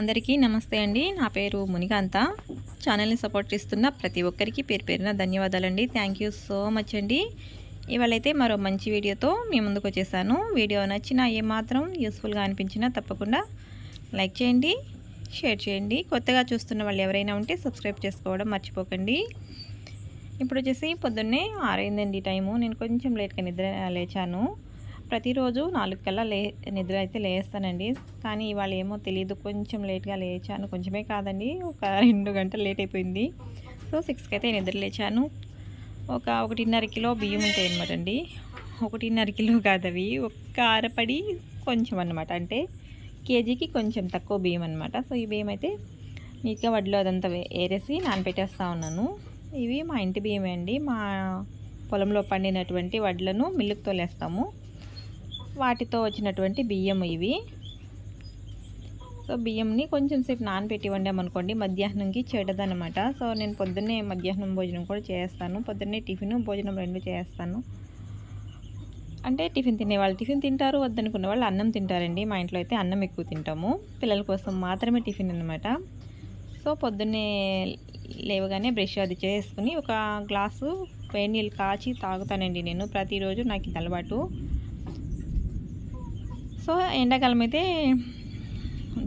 అందరికీ నమస్తే అండి. నా పేరు మునికాంత. ఛానల్ని సపోర్ట్ చేస్తున్న ప్రతి ఒక్కరికి పేరు పేరున ధన్యవాదాలండి. థ్యాంక్ యూ సో మచ్ అండి. ఇవాళైతే మరో మంచి వీడియోతో మీ ముందుకు వచ్చేసాను. వీడియో నచ్చినా ఏమాత్రం యూస్ఫుల్గా అనిపించినా తప్పకుండా లైక్ చేయండి షేర్ చేయండి. కొత్తగా చూస్తున్న వాళ్ళు ఎవరైనా ఉంటే సబ్స్క్రైబ్ చేసుకోవడం మర్చిపోకండి. ఇప్పుడు వచ్చేసి పొద్దున్నే ఆరైందండి టైము. నేను కొంచెం లేట్గా నిద్ర లేచాను. ప్రతిరోజు నాలుగు కల్లా లే నిద్ర అయితే లేస్తానండి. కానీ ఇవాళ ఏమో తెలియదు కొంచెం లేట్గా లేచాను. కొంచెమే కాదండి ఒక రెండు గంటలు లేట్ అయిపోయింది. సో సిక్స్కి అయితే నిద్ర లేచాను. ఒక ఒకటిన్నర కిలో బియ్యం ఉంటాయి అనమాట అండి. ఒకటిన్నర కిలో కాదు అవి. ఒక్క అరపడి కొంచెం అనమాట అంటే కేజీకి కొంచెం తక్కువ బియ్యం అనమాట సో ఈ బియ్యం అయితే నీట్గా వడ్లో అదంతా ఏరేసి నానపెట్టేస్తూ ఉన్నాను. ఇవి మా ఇంటి బియ్యమే అండి. మా పొలంలో పండినటువంటి వడ్లను మిల్లుకు తోలేస్తాము. వాటితో వచ్చినటువంటి బియ్యం ఇవి. సో బియ్యంని కొంచెం సేపు నానబెట్టి వండామనుకోండి మధ్యాహ్నంకి చెడదనమాట సో నేను పొద్దున్నే మధ్యాహ్నం భోజనం కూడా చేస్తాను. పొద్దున్నే టిఫిన్ భోజనం రెండు చేస్తాను. అంటే టిఫిన్ తినే వాళ్ళు టిఫిన్ తింటారు వద్దనుకున్న వాళ్ళు అన్నం తింటారండి. మా ఇంట్లో అయితే అన్నం ఎక్కువ తింటాము. పిల్లల కోసం మాత్రమే టిఫిన్ అనమాట సో పొద్దున్నే లేవగానే బ్రష్ అది చేసుకుని ఒక గ్లాసు వేడి నీళ్ళు కాచి తాగుతానండి నేను. ప్రతిరోజు నాకు ఇది అలవాటు. సో ఎండాకాలం అయితే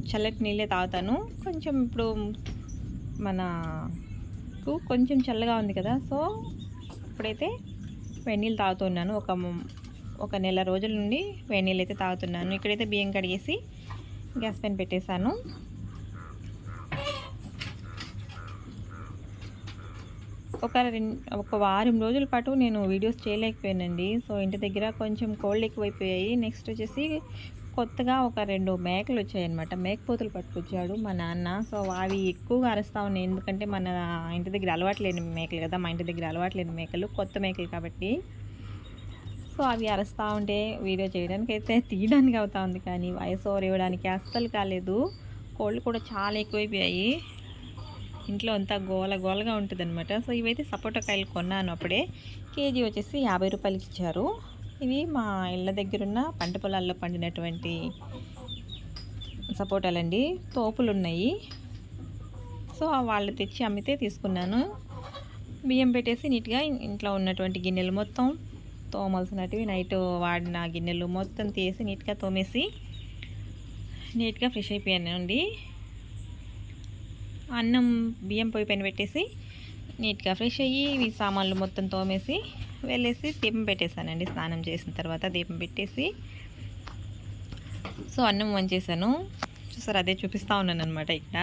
చల్లటి నీళ్ళే తాగుతాను. కొంచెం ఇప్పుడు మనకు కొంచెం చల్లగా ఉంది కదా సో ఇప్పుడైతే వేడి నీళ్ళు తాగుతున్నాను ఒక ఒక నెల రోజుల నుండి వేడి నీళ్ళు అయితే తాగుతున్నాను. ఇక్కడైతే బియ్యం కడిగేసి గ్యాస్ పైన పెట్టేశాను. ఒక ఒక వారం రోజుల పాటు నేను వీడియోస్ చేయలేకపోయానండి. సో ఇంటి దగ్గర కొంచెం కోల్డ్ ఎక్కువైపోయాయి. నెక్స్ట్ వచ్చేసి కొత్తగా ఒక రెండు మేకలు వచ్చాయన్నమాట. మేకపోతులు పట్టుకొచ్చాడు మా నాన్న. సో అవి ఎక్కువగా అరుస్తూ ఉన్నాయి. ఎందుకంటే మన ఇంటి దగ్గర అలవాటు లేని మేకలు కదా. మా ఇంటి దగ్గర అలవాటు లేని మేకలు కొత్త మేకలు కాబట్టి. సో అవి అరుస్తూ ఉంటే వీడియో చేయడానికి అయితే తీయడానికి అవుతా ఉంది. కానీ వాయిస్ ఓవర్ ఇవ్వడానికి అస్సలు కాలేదు. కోళ్ళు కూడా చాలా ఎక్కువైపోయాయి. ఇంట్లో అంతా గోల గోలగా ఉంటుంది అనమాట సో ఇవైతే సపోటా కాయలు కొన్నాను అప్పుడే. కేజీ వచ్చేసి యాభై రూపాయలకి ఇచ్చారు. ఇవి మా ఇళ్ళ దగ్గరున్న పంట పొలాల్లో పండినటువంటి సపోటాలండి. తోపులు ఉన్నాయి సో వాళ్ళు తెచ్చి అమ్మితే తీసుకున్నాను. బియ్యం పెట్టేసి నీట్గా ఇంట్లో ఉన్నటువంటి గిన్నెలు మొత్తం తోమాల్సినటివి నైట్ వాడిన గిన్నెలు మొత్తం తీసి నీట్గా తోమేసి నీట్గా ఫ్రెష్ అయిపోయాను అండి అన్నం బియ్యం పొయ్యి పైన పెట్టేసి నీట్గా ఫ్రెష్ అయ్యి ఈ సామాన్లు మొత్తం తోమేసి వెళ్ళేసి దీపం పెట్టేశానండి. స్నానం చేసిన తర్వాత దీపం పెట్టేసి సో అన్నం వంచేసాను చూసారు అదే చూపిస్తూ ఉన్నాను అనమాట ఇక్కడ.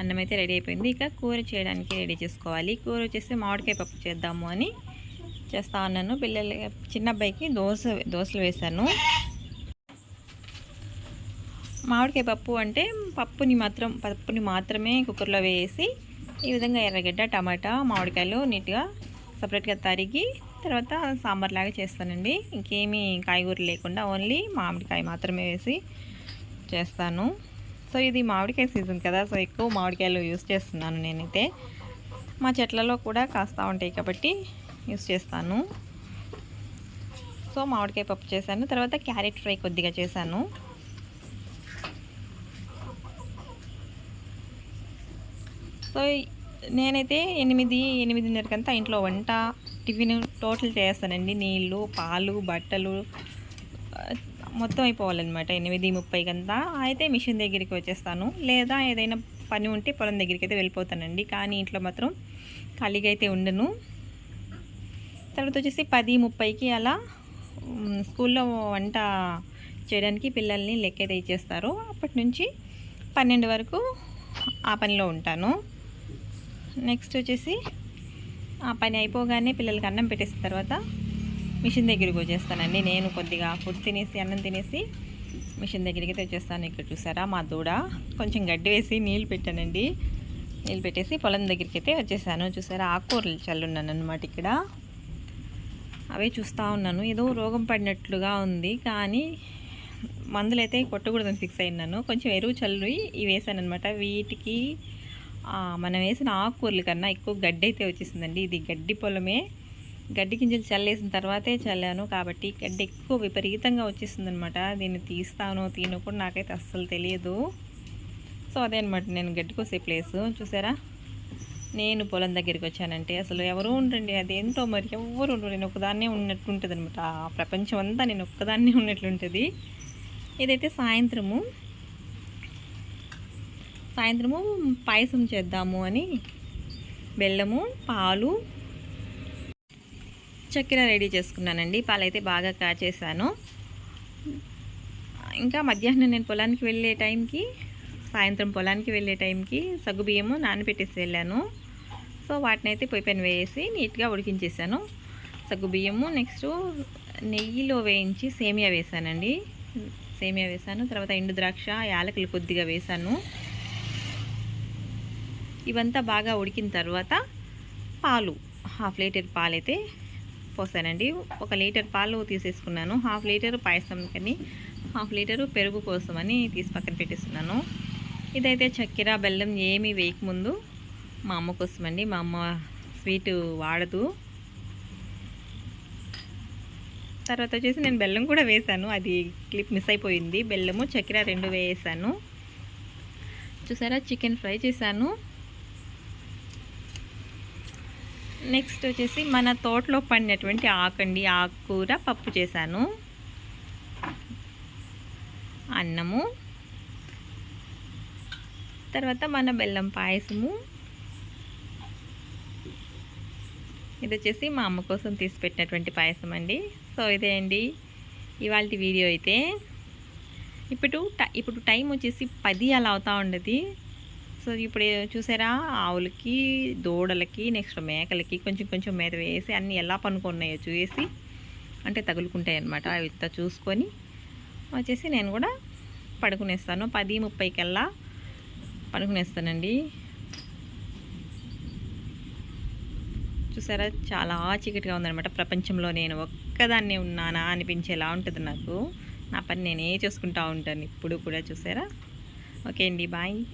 అన్నం అయితే రెడీ అయిపోయింది. ఇక కూర చేయడానికి రెడీ చేసుకోవాలి. కూర వచ్చేసి మామిడికాయ పప్పు చేద్దాము అని చేస్తూ ఉన్నాను. పిల్లల చిన్న అబ్బాయికి దోశ దోశలు వేశాను. మామిడికాయ పప్పు అంటే పప్పుని మాత్రం పప్పుని మాత్రమే కుక్కర్లో వేసి ఈ విధంగా ఎర్రగడ్డ టమాటా మామిడికాయలు నీట్గా సపరేట్గా తరిగి తర్వాత సాంబార్ లాగా చేస్తానండి. ఇంకేమీ కాయగూరలు లేకుండా ఓన్లీ మామిడికాయ మాత్రమే వేసి చేస్తాను. సో ఇది మామిడికాయ సీజన్ కదా సో ఎక్కువ మామిడికాయలు యూస్ చేస్తున్నాను నేనైతే. మా చెట్లలో కూడా కాస్తూ ఉంటాయి కాబట్టి యూస్ చేస్తాను. సో మామిడికాయ పప్పు చేశాను. తర్వాత క్యారెట్ ఫ్రై కొద్దిగా చేశాను. సో నేనైతే ఎనిమిది ఎనిమిదిన్నరకంతా ఇంట్లో వంట టిఫిన్ టోటల్ చేస్తానండి. నీళ్ళు పాలు బట్టలు మొత్తం అయిపోవాలన్నమాట. ఎనిమిది ముప్పైకంతా అయితే మిషన్ దగ్గరికి వచ్చేస్తాను. లేదా ఏదైనా పని ఉంటే పొలం దగ్గరికి అయితే వెళ్ళిపోతానండి. కానీ ఇంట్లో మాత్రం ఖాళీగా అయితే ఉండను. తర్వాత వచ్చేసి పది ముప్పైకి అలా స్కూల్లో వంట చేయడానికి పిల్లల్ని లెక్క అయితే ఇచ్చేస్తారు. అప్పటి నుంచి పన్నెండు వరకు ఆ పనిలో ఉంటాను. నెక్స్ట్ వచ్చేసి ఆ పని అయిపోగానే పిల్లలకి అన్నం పెట్టేసిన తర్వాత మిషన్ దగ్గరికి వచ్చేస్తానండి. నేను కొద్దిగా ఫుడ్ తినేసి అన్నం తినేసి మిషన్ దగ్గరికి అయితే వచ్చేస్తాను. ఇక్కడ చూసారా మా దూడ? కొంచెం గడ్డి వేసి నీళ్ళు పెట్టానండి. నీళ్ళు పెట్టేసి పొలం దగ్గరికి అయితే వచ్చేసాను. చూసారా ఆకుకూరలు చల్లున్నాను అనమాట ఇక్కడ. అవే చూస్తూ ఉన్నాను. ఏదో రోగం పడినట్లుగా ఉంది. కానీ మందులు అయితే కొట్టకూడదని ఫిక్స్ అయినాను. కొంచెం ఎరువు చల్లి ఇవి వేసాను అనమాట వీటికి మనం వేసిన ఆకుకూరల కన్నా ఎక్కువ గడ్డి అయితే వచ్చేసిందండి. ఇది గడ్డి పొలమే. గడ్డి గింజలు చల్లేసిన తర్వాతే చల్లాను. కాబట్టి గడ్డి ఎక్కువ విపరీతంగా వచ్చేసింది అనమాట దీన్ని తీస్తాను తీనో కూడా నాకైతే అస్సలు తెలియదు. సో అదే అనమాట నేను గడ్డి కోసే ప్లేసు చూసారా? నేను పొలం దగ్గరికి వచ్చానంటే అసలు ఎవరు ఉండండి అదేంటో మరి ఎవరు ఉండరు. నేను ఒక్కదాన్నే ఉన్నట్టు ఉంటుంది అనమాట ఆ ప్రపంచం అంతా నేను ఒక్కదాన్నే ఉన్నట్లుంటుంది. ఇదైతే సాయంత్రము. సాయంత్రము పాయసం చేద్దాము అని బెల్లము పాలు చక్కెర రెడీ చేసుకున్నానండి. పాలైతే బాగా కాచేసాను ఇంకా మధ్యాహ్నం నేను పొలానికి వెళ్ళే టైంకి సాయంత్రం పొలానికి వెళ్ళే టైంకి సగ్గుబియ్యము నానబెట్టేసి వెళ్ళాను. సో వాటిని అయితే పొయ్యి పైన వేసి నీట్గా ఉడికించేసాను సగ్గుబియ్యము నెక్స్ట్ నెయ్యిలో వేయించి సేమియా వేసానండి సేమియా వేసాను తర్వాత ఎండు ద్రాక్ష యాలకులు కొద్దిగా వేసాను ఇవంతా బాగా ఉడికిన తర్వాత పాలు. హాఫ్ లీటర్ పాలు అయితే పోసానండి ఒక లీటర్ పాలు తీసేసుకున్నాను. హాఫ్ లీటర్ పాయసం కానీ హాఫ్ లీటరు పెరుగు కోసమని తీసి పక్కన పెట్టేస్తున్నాను. ఇదైతే చక్కెర బెల్లం ఏమీ వేయకముందు మా అమ్మ కోసం అండి మా అమ్మ స్వీట్ వాడదు. తర్వాత వచ్చేసి నేను బెల్లం కూడా వేసాను అది క్లిప్ మిస్ అయిపోయింది. బెల్లము చక్కెర రెండు వేసాను. చూసారా? చికెన్ ఫ్రై చేశాను. నెక్స్ట్ వచ్చేసి మన తోటలో పండినటువంటి ఆకండి ఆకుకూర పప్పు చేశాను. అన్నము. తర్వాత మన బెల్లం పాయసము. ఇది వచ్చేసి మా అమ్మ కోసం తీసి పెట్టినటువంటి పాయసం అండి. సో ఇదే అండి. ఇవాళ వీడియో అయితే. ఇప్పుడు ఇప్పుడు టైం వచ్చేసి పది అలా అవుతూ ఉండదు. సో ఇప్పుడు చూసారా? ఆవులకి దూడలకి నెక్స్ట్ మేకలకి కొంచెం కొంచెం మేత వేసి అన్నీ ఎలా పనుకున్నాయో చూసి అంటే తగులుకుంటాయి అనమాట అవి చూసుకొని వచ్చేసి నేను కూడా పడుకునేస్తాను. పది ముప్పైకల్లా పడుకునేస్తానండి. చూసారా? చాలా చీకటిగా ఉందనమాట ప్రపంచంలో నేను ఒక్కదాన్నే ఉన్నానా అనిపించేలా ఉంటుంది నాకు. నా పని నేనే చూసుకుంటా ఉంటాను. ఇప్పుడు కూడా చూసారా? ఓకే అండి. బాయ్.